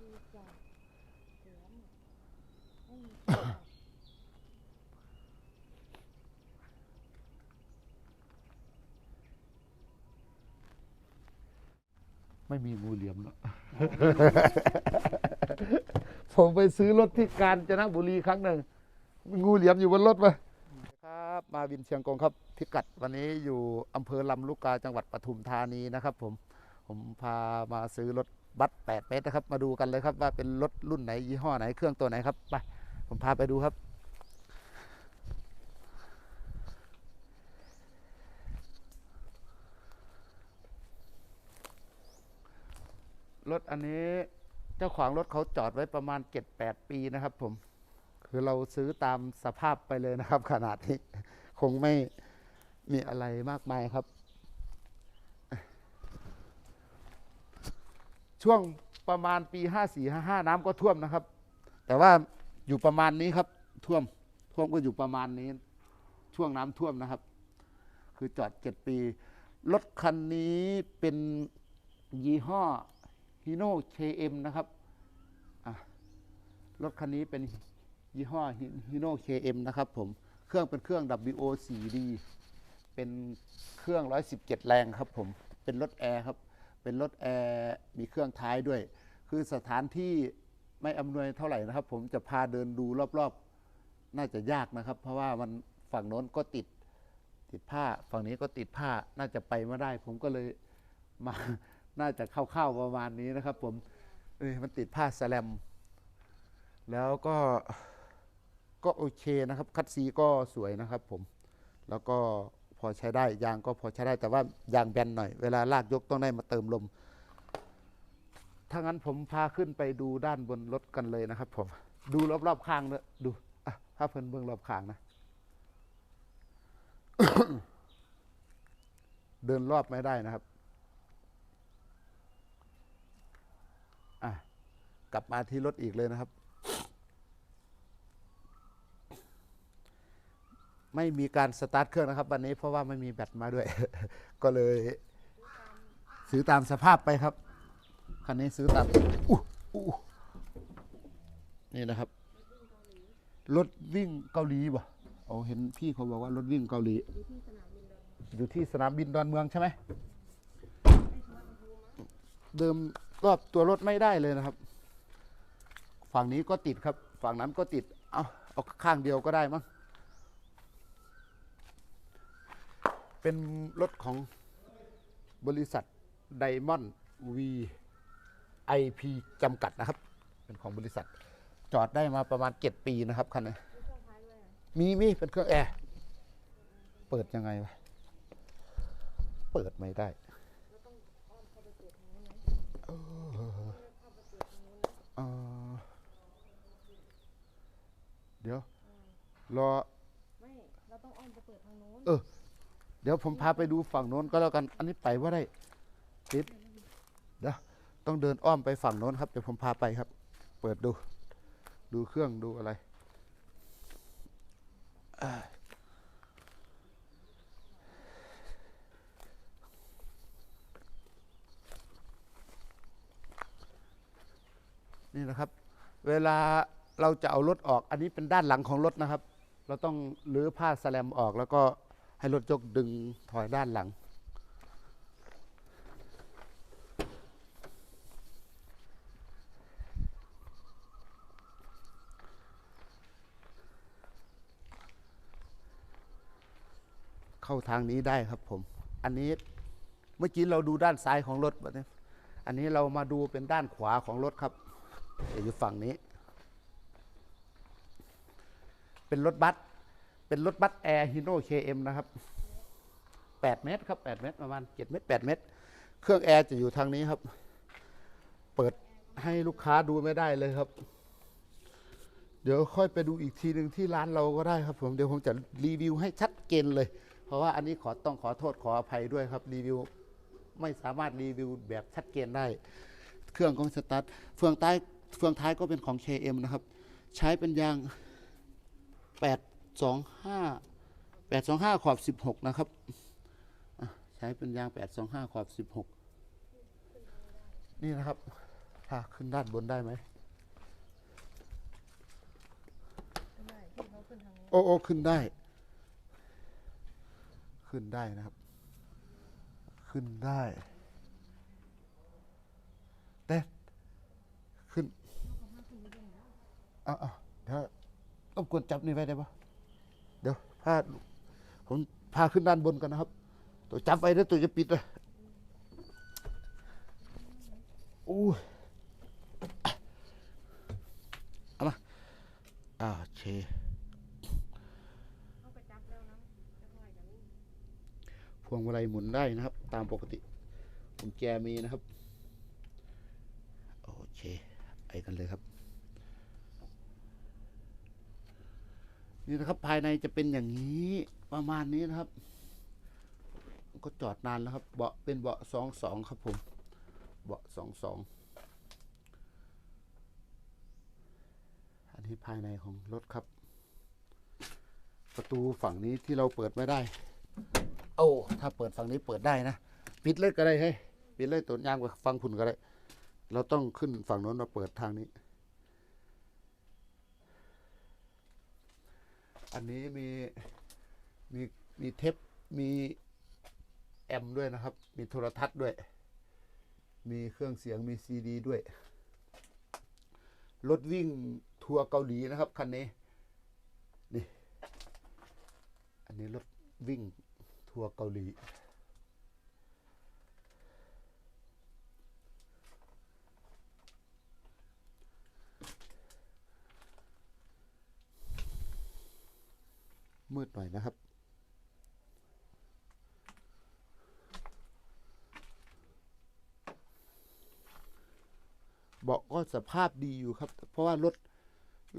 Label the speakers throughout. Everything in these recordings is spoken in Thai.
Speaker 1: คือจากเสือหมดไม่มี
Speaker 2: ไม่มีงูเหลี่ยมแล้ว ผมไปซื้อรถที่กาญจนบุรีครั้งหนึ่งมีงูเหลี่ยมอยู่บนรถไหมครับมาวินเชียงกงครับพิกัดวันนี้อยู่อำเภอลำลูกกาจังหวัดปทุมธานีนะครับ ผมผมพามาซื้อรถ บัส8เมตรนะครับ มาดูกันเลยครับว่าเป็นรถรุ่นไหนยี่ห้อไหนเครื่องตัวไหนครับไปผมพาไปดูครับ รถอันนี้เจ้าของรถเขาจอดไว้ประมาณ 7-8 ปีนะครับผมคือเราซื้อตามสภาพไปเลยนะครับ ขนาดนี้ คงไม่มีอะไรมากมายครับ ช่วงประมาณปี 54-55 น้ำก็ท่วมนะครับ แต่ว่าอยู่ประมาณนี้ครับท่วมท่วมก็อยู่ประมาณนี้ ช่วงน้ำท่วมนะครับ คือจอด 7 ปี รถคันนี้เป็นยี่ห้อฮีโน่ KM นะครับรถคันนี้เป็นยี่ห้อฮีโน่ KM นะครับผมเครื่องเป็นเครื่อง WO4D เป็นเครื่อง 117 แรงครับผม เป็นรถแอร์ครับ เป็นรถแอร์มีเครื่องท้ายด้วย คือสถานที่ไม่อำนวยเท่าไหร่นะครับ ผมจะพาเดินดูรอบๆ น่าจะยากนะครับ เพราะว่ามันฝั่งโน้นก็ติดติดผ้า ฝั่งนี้ก็ติดผ้าน่าจะไปไม่ได้ ผมก็เลยมาน่าจะเข้าๆประมาณนี้นะครับ ผมเอ้ยมันติดผ้าสแลม แล้วก็ก็โอเคนะครับ คัดซีก็สวยนะครับผมแล้วก็ พอใช้ได้ ยางก็พอใช้ได้ แต่ว่ายางแบนหน่อย เวลาลากยกต้องได้มาเติมลม ถ้างั้นผมพาขึ้นไปดูด้านบนรถกันเลยนะครับผม ดูรอบๆข้างเลยดูอะพาเพิ่นเบื้องรอบข้างนะ เดินรอบไม่ได้นะครับอะกลับมาที่รถอีกเลยนะครับ ไม่มีการสตาร์ทเครื่องนะครับ วันนี้เพราะว่าไม่มีแบตมาด้วย ก็เลยซื้อตามสภาพไปครับคันนี้ซื้อตามนี่นะครับรถวิ่งเกาหลีบ่โอ้เห็นพี่เขาบอกว่ารถวิ่งเกาหลี อยู่ที่สนามบินดอนเมืองใช่ไหมเดิมรอบตัวรถไม่ได้เลยนะครับ ฝั่งนี้ก็ติดครับ ฝั่งนั้นก็ติด เอาเอาข้างเดียวก็ได้มั้ง เป็นรถของบริษัทไดมอนด์วีไอพีจำกัดนะครับ เป็นของบริษัท จอดได้มาประมาณเจ็ดปีนะครับคันนี้มีมีเป็นเครื่องแอร์เปิดยังไงวะเปิดไม่ได้เอ่อเดี๋ยวรอ
Speaker 1: ไม่เราต้องอ้อมไปเปิดทางโน้น
Speaker 2: เออ เดี๋ยวผมพาไปดูฝั่งโน้นก็แล้วกัน อันนี้ไปว่าได้ติดเดี๋ยวต้องเดินอ้อมไปฝั่งโน้นครับ เดี๋ยวผมพาไปครับ เปิดดู ดูเครื่องดูอะไรนี่นะครับ เวลาเราจะเอารถออก อันนี้เป็นด้านหลังของรถนะครับ เราต้องรื้อผ้าสแลมออกแล้วก็ ให้รถยกดึงถอยด้านหลัง เข้าทางนี้ได้ครับผม อันนี้เมื่อกี้เราดูด้านซ้ายของรถแบบนี้อันนี้เรามาดูเป็นด้านขวาของรถครับอยู่ฝั่งนี้ เป็นรถบัส เป็นรถบัสแอร์ฮีโน่เคเอ็มนะครับ8เมตรครับ8เมตรประมาณ7เมตร8เมตร เครื่องแอร์จะอยู่ทางนี้ครับ เปิดให้ลูกค้าดูไม่ได้เลยครับ เดี๋ยวค่อยไปดูอีกทีหนึ่งที่ร้านเราก็ได้ครับ ผมเดี๋ยวผมจะรีวิวให้ชัดเจนเลย เพราะว่าอันนี้ขอต้องขอโทษขออภัยด้วยครับรีวิวไม่สามารถรีวิวแบบชัดเจนได้ เครื่องของสตาร์ทเฟืองท้เฟืองท้ายก็เป็นของ KM นะครับ ใช้เป็นยางแปด สองห้าแปดสองห้าขอบสิบหกนะครับอะใช้เป็นยางแปดสองห้าขอบสิบหกนี่นะครับถ้าขึ้นด้านบนได้ไหม
Speaker 1: ขึ้นได้ที่เขาขึ้นทางนี้
Speaker 2: โอ้โอ้ขึ้นได้ ขึ้นได้นะครับ ขึ้นได้แต่ขึ้นเอาเอาเดี๋ยวต้องกดจับนี่ไว้ได้ปะ เดี๋ยวพาผมพาขึ้นด้านบนกันนะครับ ตัวจับไว้แล้วตัวจะปิดเลยโอ้เอามาอ่าโอเคพวงมาลัยหมุนได้นะครับ ตามปกติกุญแจมีนะครับ โอเค ไปกันเลยครับ นี่นะครับภายในจะเป็นอย่างนี้ประมาณนี้นะครับ ก็จอดนานแล้วครับ เบาะเป็นเบาะสองสองครับผมเบาะสองสองอันนี้ภายในของรถครับ ประตูฝั่งนี้ที่เราเปิดไม่ได้โอ้ถ้าเปิดฝั่งนี้เปิดได้นะปิดเลยก็ได้เฮ้ยปิดเลยตัวยามกับฟังคุณก็ได้ เราต้องขึ้นฝั่งโน้นมาเปิดทางนี้ อันนี้มีมีมีเทปมีแอมด้วยนะครับ มีโทรทัศน์ด้วย มีเครื่องเสียงมีซีดีด้วย รถวิ่งทัวร์เกาหลีนะครับคันนี้ นี่ อันนี้รถวิ่งทัวร์เกาหลี มืดหน่อยนะครับ เบาะก็สภาพดีอยู่ครับ เพราะว่ารถ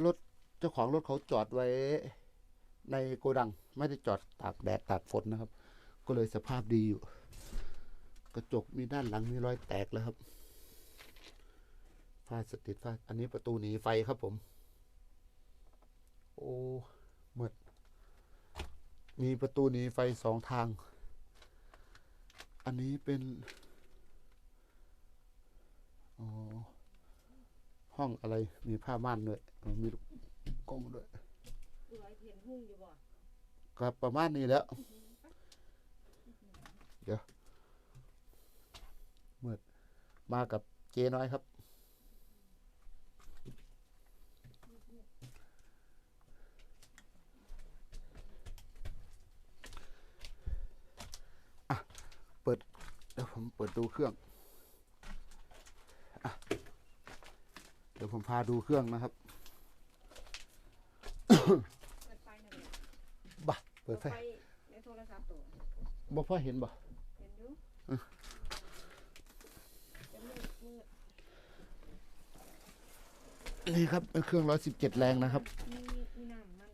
Speaker 2: รถเจ้าของรถเขาจอดไว้ในโกดัง ไม่ได้จอดตากแดดตากฝนนะครับ ก็เลยสภาพดีอยู่ กระจกมีด้านหลังมีรอยแตกแล้วครับฝ้าสติดฝ้าอันนี้ประตูหนีไฟครับผม โอ้มืด มีประตูหนีไฟสองทาง อันนี้เป็นอ๋อห้องอะไร มีผ้าม่านด้วย มีลูกกล้องด้วยครับประมาณนี้แล้ว เดี๋ยวมืดมากับเจน้อยครับ อะ เปิด เดี๋ยวผมเปิดดูเครื่องอะเดี๋ยวผมพาดูเครื่องนะครับ
Speaker 1: เปิดไฟหน่อยเลย
Speaker 2: บ่ะเปิดไฟ
Speaker 1: ในโทรศัพท์ตัว
Speaker 2: บ่พ่อเห็นบ่
Speaker 1: เห็นอยู่จะมืดมืด
Speaker 2: นี่ครับเป็นเครื่อง117แรงนะครับ
Speaker 1: มีมีน้ำมัน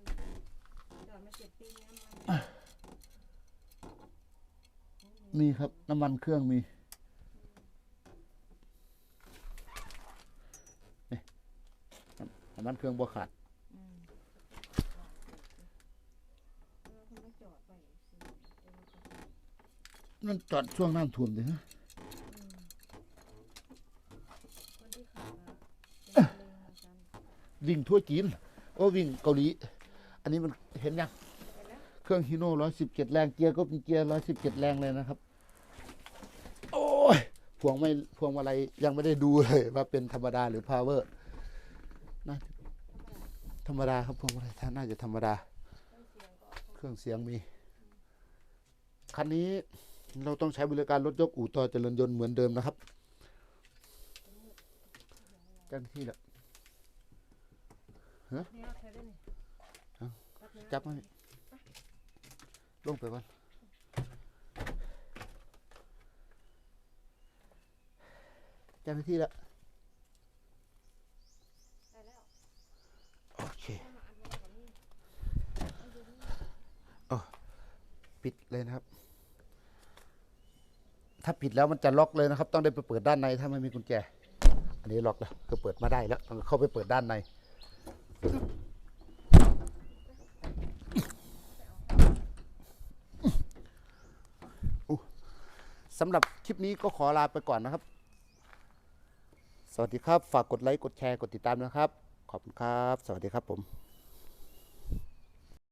Speaker 1: จอดมาเจ็ดปีน้ำมัน
Speaker 2: มี ครับ น้ำมันเครื่องมีน้ำมันเครื่องบ่ขาด
Speaker 1: อืมเออคุณมาจอดไปสิเดี๋ยวมันจะ
Speaker 2: มันจอดช่วงน้ำท่วมเลยฮะ
Speaker 1: อืมคนะ
Speaker 2: วิ่งทั่วจีน โอ้วิ่งเกาหลี อันนี้มันเห็นยัง
Speaker 1: เค
Speaker 2: รื่องฮีโน่117แรง เกียร์ก็เป็นเกียร์117แรงเลยนะครับ วงไม่พวงมาลัยยังไม่ได้ดูเลยว่าเป็นธรรมดาหรือพาวเวอร์น่าจะธรรมดาครับพวงมาลัยท่าน่าจะธรรมดา เครื่องเสียงมี คันนี้เราต้องใช้บริการรถยกอู่ต่อเจริญยนต์เหมือนเดิมนะครับกันที่ละ
Speaker 1: เนี่ยใช้ได้นี่
Speaker 2: เอา
Speaker 1: แป๊บนึงนะ
Speaker 2: จับมานี่ลงไปก่อน จับไปที่ละ
Speaker 1: ได้แล้ว
Speaker 2: โอเค
Speaker 1: เอามาอัดไว้ก่อนนี่
Speaker 2: ปิดเลยนะครับ ถ้าปิดแล้วมันจะล็อกเลยนะครับ ต้องได้ไปเปิดด้านในถ้าไม่มีกุญแจ อันนี้ล็อกแล้วก็เปิดมาได้แล้วต้องเข้าไปเปิดด้านในสำหรับคลิปนี้ก็ขอลาไปก่อนนะครับ สวัสดีครับ ฝากกดไลค์ กดแชร์ กดติดตามนะครับ ขอบคุณครับ สวัสดีครับผม